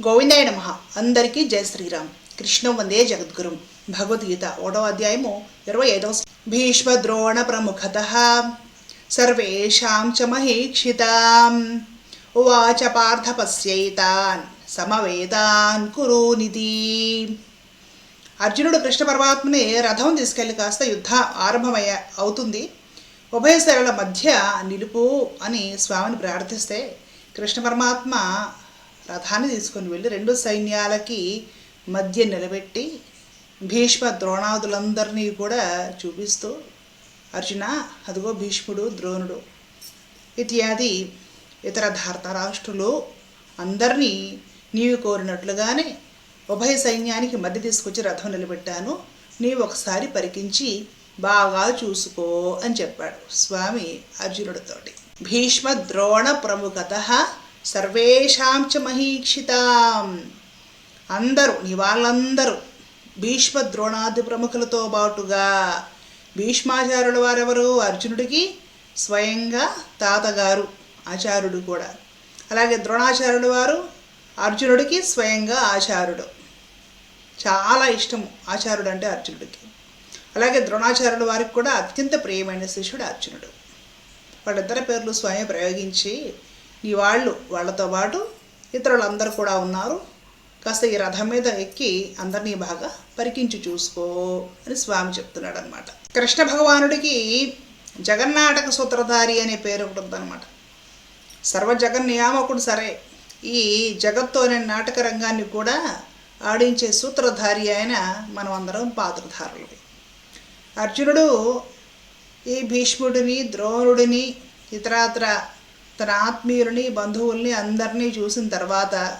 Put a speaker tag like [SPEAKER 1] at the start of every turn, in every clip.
[SPEAKER 1] గోవిందాయ నమ. అందరికీ జయ శ్రీరామ్. కృష్ణం వందే జగద్గురుం. భగవద్గీత ఒకటో అధ్యాయము ఇరవై ఐదవ భీష్మ ద్రోణ ప్రముఖత. సర్వేషాం చ మహీక్షితాం. ఉవాచ పార్థ పశ్యైతాన్ సమవేతాన్ కురునిధి అర్జునుడు కృష్ణ పరమాత్మని రథం తీసుకెళ్ళి కాస్త యుద్ధం ఆరంభమయ్య అవుతుంది. ఉభయ శరల మధ్య నిలుపు అని స్వామిని ప్రార్థిస్తే కృష్ణ పరమాత్మ రథాన్ని తీసుకొని వెళ్ళి రెండు సైన్యాలకి మధ్య నిలబెట్టి భీష్మ ద్రోణాదులందరినీ కూడా చూపిస్తూ అర్జున అదిగో భీష్ముడు ద్రోణుడు ఇత్యాది ఇతర ధార్తరాష్ట్రులు అందరినీ నీవు కోరినట్లుగానే ఉభయ సైన్యానికి మధ్య తీసుకొచ్చి రథం నిలబెట్టాను. నీవు ఒకసారి పరికించి బాగా చూసుకో అని చెప్పాడు స్వామి అర్జునుడితోటి. భీష్మ ద్రోణ ప్రముఖత సర్వేషాం చ మహీక్షితాం. అందరూ నీ వాళ్ళందరూ భీష్మ ద్రోణాది ప్రముఖులతో పాటుగా భీష్మాచార్యుల వారెవరు? అర్జునుడికి స్వయంగా తాతగారు ఆచార్యుడు కూడా. అలాగే ద్రోణాచార్యుడు వారు అర్జునుడికి స్వయంగా ఆచార్యుడు. చాలా ఇష్టము ఆచార్యుడు అంటే అర్జునుడికి. అలాగే ద్రోణాచార్యుల వారికి కూడా అత్యంత ప్రియమైన శిష్యుడు అర్జునుడు. వాళ్ళిద్దరి పేర్లు స్వయం ప్రయోగించి ఈ వాళ్ళు వాళ్ళతో పాటు ఇతరులందరూ కూడా ఉన్నారు. కాస్త ఈ రథం మీద ఎక్కి అందరినీ బాగా పరికించి చూసుకో అని స్వామి చెప్తున్నాడు అనమాట కృష్ణ భగవానుడికి జగన్నాటక సూత్రధారి అనే పేరు ఒకటి ఉందన్నమాట. సర్వ జగన్నియామకుడు సరే. ఈ జగత్తు అనే నాటక రంగాన్ని కూడా ఆడించే సూత్రధారి అయిన మనం అందరం పాత్రధారులవి అర్జునుడు ఈ భీష్ముడిని ద్రోణుడిని ఇతరాత్ర తన ఆత్మీయులని బంధువుల్ని అందరినీ చూసిన తర్వాత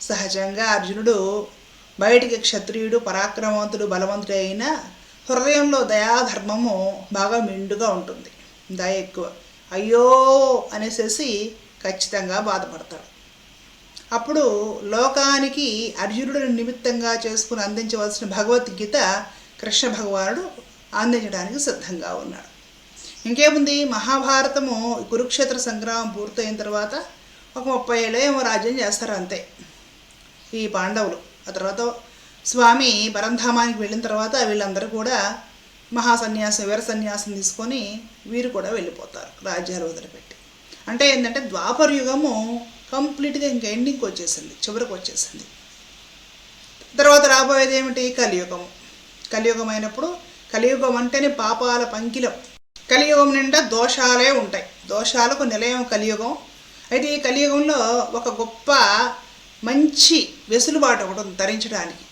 [SPEAKER 1] సహజంగా అర్జునుడు బయటికి క్షత్రియుడు పరాక్రమవంతుడు బలవంతుడు అయినా హృదయంలో దయాధర్మము బాగా మిండుగా ఉంటుంది. దయ ఎక్కువ. అయ్యో అనేసేసి ఖచ్చితంగా బాధపడతాడు. అప్పుడు లోకానికి అర్జునుడిని నిమిత్తంగా చేసుకుని అందించవలసిన భగవద్గీత కృష్ణ భగవానుడు అందించడానికి సిద్ధంగా ఉన్నాడు. ఇంకేముంది? మహాభారతము కురుక్షేత్ర సంగ్రామం పూర్తయిన తర్వాత ఒక ముప్పై ఏళ్ళు ఏమో రాజ్యం చేస్తారు అంతే. ఈ పాండవులు. ఆ తర్వాత స్వామి పరంధామానికి వెళ్ళిన తర్వాత వీళ్ళందరూ కూడా మహాసన్యాసం వీర సన్యాసం తీసుకొని వీరు కూడా వెళ్ళిపోతారు రాజ్యాలు వదిలిపెట్టి. అంటే ఏంటంటే ద్వాపర యుగము కంప్లీట్గా ఇంకా ఎండింగ్కి వచ్చేసింది చివరికి వచ్చేసింది. తర్వాత రాబోయేది ఏమిటి? కలియుగం కలియుగం అయినప్పుడు కలియుగం అంటేనే పాపాల పంకిలం. కలియుగం నిండా దోషాలే ఉంటాయి. దోషాలకు నిలయం కలియుగం. అయితే ఈ కలియుగంలో ఒక గొప్ప మంచి వెసులుబాటు ఒకటి ఉంది ధరించడానికి.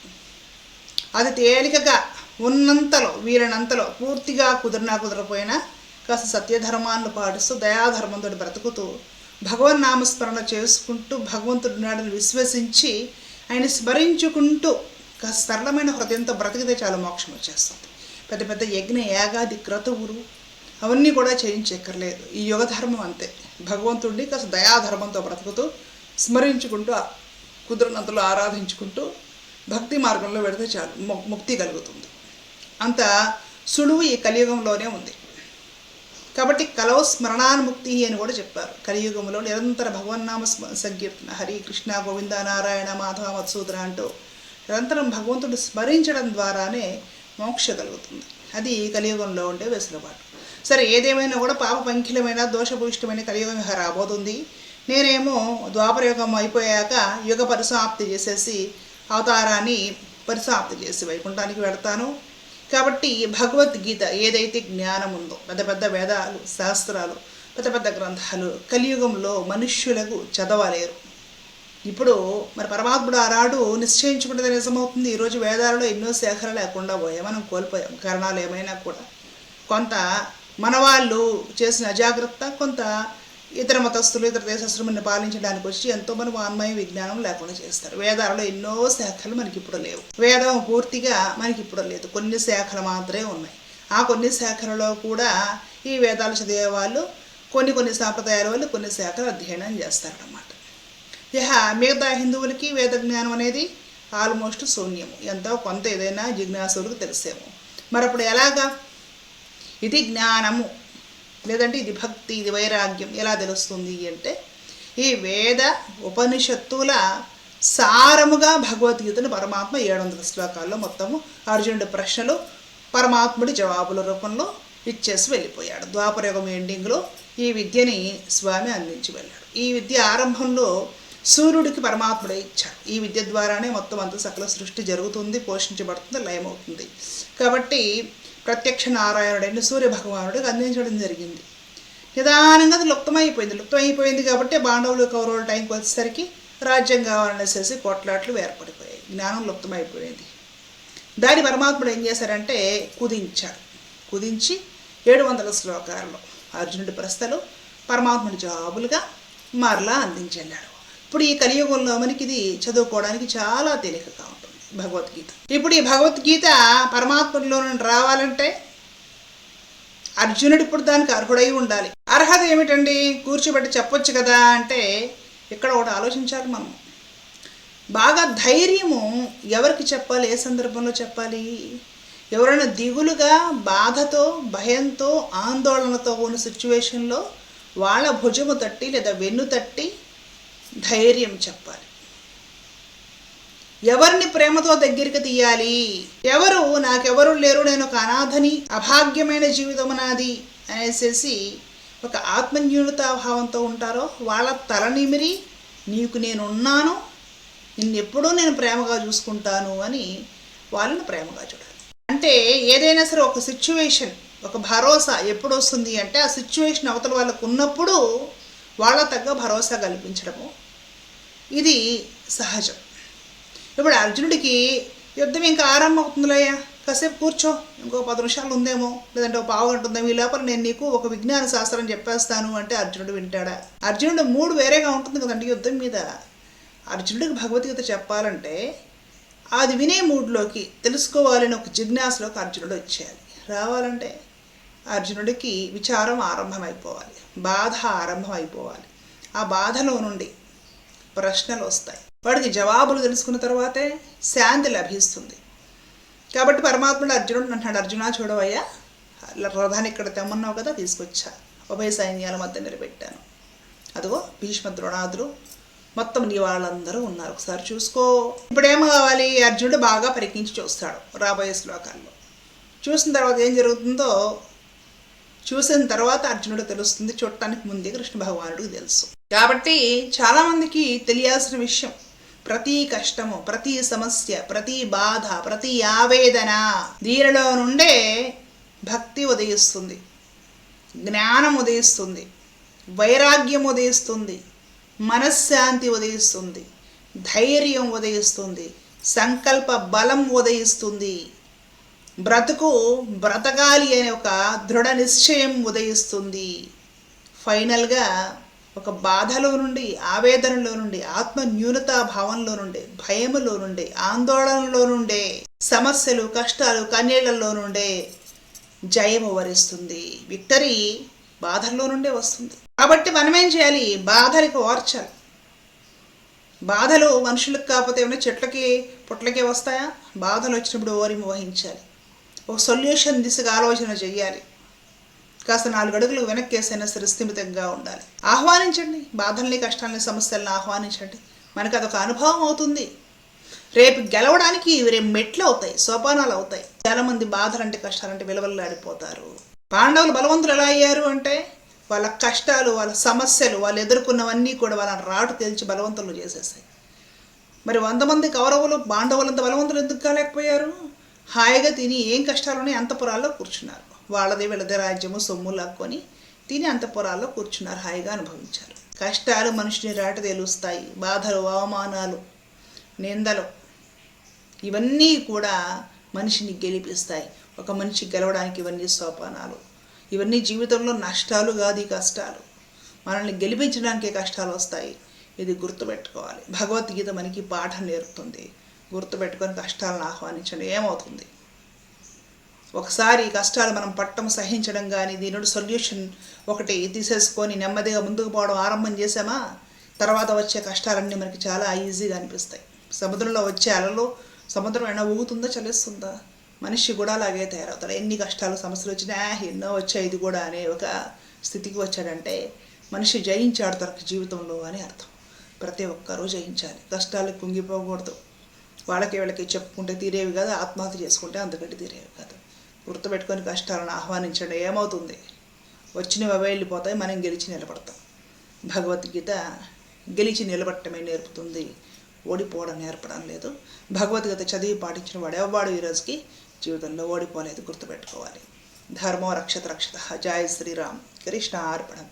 [SPEAKER 1] అది తేలికగా ఉన్నంతలో వీరినంతలో పూర్తిగా కుదిరినా కుదరపోయినా కాస్త సత్యధర్మాలను పాటిస్తూ దయాధర్మంతో బ్రతుకుతూ భగవన్ నామస్మరణ చేసుకుంటూ భగవంతుడు నాడని విశ్వసించి ఆయన స్మరించుకుంటూ కాస్త సరళమైన హృదయంతో బ్రతికితే చాలా మోక్షం వచ్చేస్తుంది. పెద్ద పెద్ద యజ్ఞ యాగాది క్రతువులు అవన్నీ కూడా చేయించక్కర్లేదు. ఈ యుగధర్మం అంతే. భగవంతుడిని కాస్త దయాధర్మంతో బ్రతుకుతూ స్మరించుకుంటూ కుదిరినంతలో ఆరాధించుకుంటూ భక్తి మార్గంలో పెడితే చాలు. ము- ముక్తి కలుగుతుంది. అంత సులువు ఈ కలియుగంలోనే ఉంది. కాబట్టి కలవ స్మరణాన్ముక్తి అని కూడా చెప్పారు. కలియుగంలో నిరంతర భగవన్నామ స్మ- సంకీర్తన హరి కృష్ణ గోవింద నారాయణ మాధవ మత్సూద్ర అంటూ నిరంతరం భగవంతుడు స్మరించడం ద్వారానే మోక్ష కలుగుతుంది. అది కలియుగంలో ఉండే వెసులుబాటు. సరే ఏదేమైనా కూడా పాప పంకిలమైన దోషభూయిష్టమైన కలియుగం రాబోతుంది. నేనేమో ద్వాపరయుగం అయిపోయాక యుగ పరిసమాప్తి చేసేసి అవతారాన్ని పరిసమాప్తి చేసి వైకుంఠానికి వెడతాను కాబట్టి భగవద్గీత ఏదైతే జ్ఞానం ఉందో పెద్ద పెద్ద వేదాలు శాస్త్రాలు పెద్ద పెద్ద గ్రంథాలు కలియుగంలో మనుష్యులకు చదవలేరు. ఇప్పుడు మరి పరమాత్ముడు ఆనాడు నిశ్చయించుకుంటే నిజమవుతుంది. ఈరోజు వేదాలలో ఎన్నో శాఖలు లేకుండా పోయా మనం కోల్పోయాం. కారణాలు ఏమైనా కూడా. కొంత మన వాళ్ళు చేసిన అజాగ్రత్త కొంత ఇతర మతస్థులు ఇతర దేశస్తులను పాలించడానికి వచ్చి ఎంతో ఎంతోమంది వాన్మయ విజ్ఞానం లేకుండా చేస్తారు. వేదాలలో ఎన్నో శాఖలు మనకి ఇప్పుడు లేవు. వేదం పూర్తిగా మనకి ఇప్పుడు లేదు. కొన్ని శాఖలు మాత్రమే ఉన్నాయి. ఆ కొన్ని శాఖలలో కూడా ఈ వేదాలు చదివే వాళ్ళు కొన్ని కొన్ని సాంప్రదాయాల వాళ్ళు కొన్ని శాఖలు అధ్యయనం చేస్తారన్నమాట. ఇహ మిగతా హిందువులకి వేద జ్ఞానం అనేది ఆల్మోస్ట్ శూన్యము. ఎంతో కొంత ఏదైనా జిజ్ఞాసులకు తెలిసేమో. మరి అప్పుడు ఎలాగా ఇది జ్ఞానము. లేదంటే ఇది భక్తి ఇది వైరాగ్యం. ఎలా తెలుస్తుంది అంటే ఈ వేద ఉపనిషత్తుల సారముగా భగవద్గీతను పరమాత్మ ఏడు వందల శ్లోకాల్లో మొత్తము అర్జునుడి ప్రశ్నలు పరమాత్ముడి జవాబుల రూపంలో ఇచ్చేసి వెళ్ళిపోయాడు. ద్వాపరయుగం ఎండింగ్లో ఈ విద్యని స్వామి అందించి వెళ్ళాడు. ఈ విద్య ఆరంభంలో సూర్యుడికి పరమాత్ముడే ఇచ్చాడు. ఈ విద్య ద్వారానే మొత్తం అంత సకల సృష్టి జరుగుతుంది పోషించబడుతుంది లయమవుతుంది. కాబట్టి ప్రత్యక్ష నారాయణుడైన సూర్య భగవానుడికి అందించడం జరిగింది. నిదానంగా అది లుప్తమైపోయింది. లుప్తమైపోయింది కాబట్టి బాండవులు కౌరవుల టైంకి వచ్చేసరికి రాజ్యం కావాలనేసేసి కొట్లాట్లు ఏర్పడిపోయాయి జ్ఞానం లుప్తమైపోయింది. దాని పరమాత్ముడు ఏం చేశారంటే కుదించాడు. కుదించి ఏడు వందల శ్లోకాలలో అర్జునుడి ప్రస్థలు పరమాత్ముడి జాబులుగా మరలా అందించెళ్ళాడు ఇప్పుడు ఈ కలియుగంలో మనకి ఇది చదువుకోవడానికి చాలా తేలికగా ఉంటుంది భగవద్గీత. ఇప్పుడు ఈ భగవద్గీత పరమాత్మలో నుండి రావాలంటే అర్జునుడు ఇప్పుడు దానికి అర్హుడై ఉండాలి. అర్హత ఏమిటండి? కూర్చోబెట్టి చెప్పొచ్చు కదా అంటే ఇక్కడ ఒకటి ఆలోచించాలి మనం. బాగా ధైర్యము ఎవరికి చెప్పాలి? ఏ సందర్భంలో చెప్పాలి? ఎవరైనా దిగులుగా బాధతో భయంతో ఆందోళనతో ఉన్న సిచ్యువేషన్లో వాళ్ళ భుజము తట్టి లేదా వెన్ను తట్టి ధైర్యం చెప్పాలి. ఎవరిని ప్రేమతో దగ్గరికి తీయాలి? ఎవరు? నాకెవరు లేరు నేను ఒక అనాథని అభాగ్యమైన జీవితం నాది అనేసేసి ఒక ఆత్మన్యూనతాభావంతో ఉంటారో వాళ్ళ తల నిమిరి నీకు నేనున్నాను నిన్నెప్పుడూ నేను ప్రేమగా చూసుకుంటాను అని వాళ్ళని ప్రేమగా చూడాలి. అంటే ఏదైనా సరే ఒక సిచ్యువేషన్ ఒక భరోసా ఎప్పుడు వస్తుంది అంటే ఆ సిచ్యువేషన్ అవతల వాళ్ళకు ఉన్నప్పుడు వాళ్ళ తగ్గ భరోసా కల్పించడము. ఇది సహజం. ఇప్పుడు అర్జునుడికి యుద్ధం ఇంకా ఆరంభం కాసేపు కూర్చో. ఇంకో పది నిమిషాలు ఉందేమో లేదంటే ఒక పావు గంట ఉందేమో ఈ లోపల నేను నీకు ఒక విజ్ఞాన శాస్త్రం చెప్పేస్తాను అంటే అర్జునుడు వింటాడా? అర్జునుడు మూడు వేరేగా ఉంటుంది కదండి యుద్ధం మీద. అర్జునుడికి భగవద్గీత చెప్పాలంటే అది వినే మూడ్లోకి తెలుసుకోవాలని ఒక జిజ్ఞాసలోకి అర్జునుడు వచ్చేయాలి. రావాలంటే అర్జునుడికి విచారం ఆరంభమైపోవాలి. బాధ ఆరంభం అయిపోవాలి ఆ బాధలో నుండి ప్రశ్నలు వస్తాయి. వాడికి జవాబులు తెలుసుకున్న తర్వాతే శాంతి లభిస్తుంది. కాబట్టి పరమాత్ముడు అర్జునుడు అంటున్నాడు అర్జున చూడవయ్యా రథాన్ని ఇక్కడ తెమ్మన్నావు కదా తీసుకొచ్చా. ఉభయ సైన్యాల మధ్య నిలబెట్టాను. అదిగో భీష్మ ద్రోణాదులు మొత్తం నీ వాళ్ళందరూ ఉన్నారు. ఒకసారి చూసుకో. ఇప్పుడేం కావాలి? అర్జునుడు బాగా పరికించి చూస్తాడు రాబోయే శ్లోకాల్లో. చూసిన తర్వాత ఏం జరుగుతుందో చూసిన తర్వాత అర్జునుడు తెలుస్తుంది. చూడటానికి ముందే కృష్ణ భగవానుడికి తెలుసు. కాబట్టి చాలామందికి తెలియాల్సిన విషయం ప్రతి కష్టము ప్రతి సమస్య ప్రతి బాధ ప్రతి ఆవేదన దీనిలో నుండే భక్తి ఉదయిస్తుంది జ్ఞానం ఉదయిస్తుంది వైరాగ్యం ఉదయిస్తుంది మనశ్శాంతి ఉదయిస్తుంది ధైర్యం ఉదయిస్తుంది సంకల్ప బలం ఉదయిస్తుంది. బ్రతుకు బ్రతకాలి అనే ఒక దృఢ నిశ్చయం ఉదయిస్తుంది. ఫైనల్గా ఒక బాధలో నుండి ఆవేదనలో నుండి ఆత్మ న్యూనతా భావంలో నుండి భయములో నుండి ఆందోళనలో నుండే సమస్యలు కష్టాలు కన్నీళ్ళలో నుండే జయము వరిస్తుంది. విక్టరీ బాధల్లో నుండే వస్తుంది. కాబట్టి మనం ఏం చేయాలి? బాధలకు ఓర్చాలి. బాధలు మనుషులకు కాకపోతే ఏమైనా చెట్లకి పుట్లకే వస్తాయా? బాధలు వచ్చినప్పుడు ఓరిమి వహించాలి. ఒక సొల్యూషన్ దిశగా ఆలోచన చేయాలి. కాస్త నాలుగు అడుగులు వెనక్కేసైనా సరే స్థిమితంగా ఉండాలి. ఆహ్వానించండి. బాధల్ని కష్టాలని సమస్యలను ఆహ్వానించండి. మనకు అదొక అనుభవం అవుతుంది. రేపు గెలవడానికి రేపు మెట్లు అవుతాయి సోపానాలు అవుతాయి. చాలామంది బాధలంటే కష్టాలంటే విలువల్లాడిపోతారు. పాండవులు బలవంతులు ఎలా అయ్యారు అంటే వాళ్ళ కష్టాలు వాళ్ళ సమస్యలు వాళ్ళు ఎదుర్కొన్నవన్నీ కూడా వాళ్ళని రాటు తేల్చి బలవంతులు చేసేసాయి. మరి వంద మంది కౌరవులు పాండవులంత బలవంతులు ఎందుకు కాలేకపోయారు? హాయిగా తిని ఏం కష్టాలున్నాయి అంతపురాల్లో కూర్చున్నారు. వాళ్ళది వీళ్ళది రాజ్యము సొమ్ము లాక్కొని తిని అంతపురాల్లో కూర్చున్నారు హాయిగా అనుభవించారు. కష్టాలు మనిషిని రాట తెలుస్తాయి బాధలు అవమానాలు నిందలు ఇవన్నీ కూడా మనిషిని గెలిపిస్తాయి. ఒక మనిషి గెలవడానికి ఇవన్నీ సోపానాలు. ఇవన్నీ జీవితంలో నష్టాలు కాదు ఈ కష్టాలు. మనల్ని గెలిపించడానికే కష్టాలు వస్తాయి. ఇది గుర్తుపెట్టుకోవాలి. భగవద్గీత మనకి పాఠం నేర్పుతుంది. గుర్తుపెట్టుకొని కష్టాలను ఆహ్వానించండి. ఏమవుతుంది? ఒకసారి ఈ కష్టాలు మనం పట్టం సహించడం కానీ దీనిలో సొల్యూషన్ ఒకటి తీసేసుకొని నెమ్మదిగా ముందుకు పోవడం ఆరంభం చేసామా తర్వాత వచ్చే కష్టాలన్నీ మనకి చాలా ఈజీగా అనిపిస్తాయి. సముద్రంలో వచ్చే అలలు సముద్రం అయినా ఊగుతుందా చలిస్తుందా మనిషి కూడా అలాగే తయారవుతాడు. ఎన్ని కష్టాలు సమస్యలు వచ్చినా ఎన్నో వచ్చాయి ఇది కూడా అనే ఒక స్థితికి వచ్చాడంటే మనిషి జయించాడు తనకు జీవితంలో అని అర్థం. ప్రతి ఒక్కరూ జయించాలి. కష్టాలు కుంగిపోకూడదు. వాళ్ళకి వీళ్ళకి చెప్పుకుంటే తీరేవి కాదు ఆత్మహత్య చేసుకుంటే అంతకంటే తీరేవి కాదు. గుర్తుపెట్టుకొని కష్టాలను ఆహ్వానించండి. ఏమవుతుంది? వచ్చినవి అవే వెళ్ళిపోతాయి మనం గెలిచి నిలబడతాం. భగవద్గీత గెలిచి నిలబడటమే నేర్పుతుంది. ఓడిపోవడం నేర్పడం లేదు. భగవద్గీత చదివి పాటించిన వాడు ఎవవాడు ఈరోజుకి జీవితంలో ఓడిపోలేదు గుర్తుపెట్టుకోవాలి. ధర్మో రక్షత రక్షత. జయ శ్రీరామ్. కృష్ణ అర్పణం.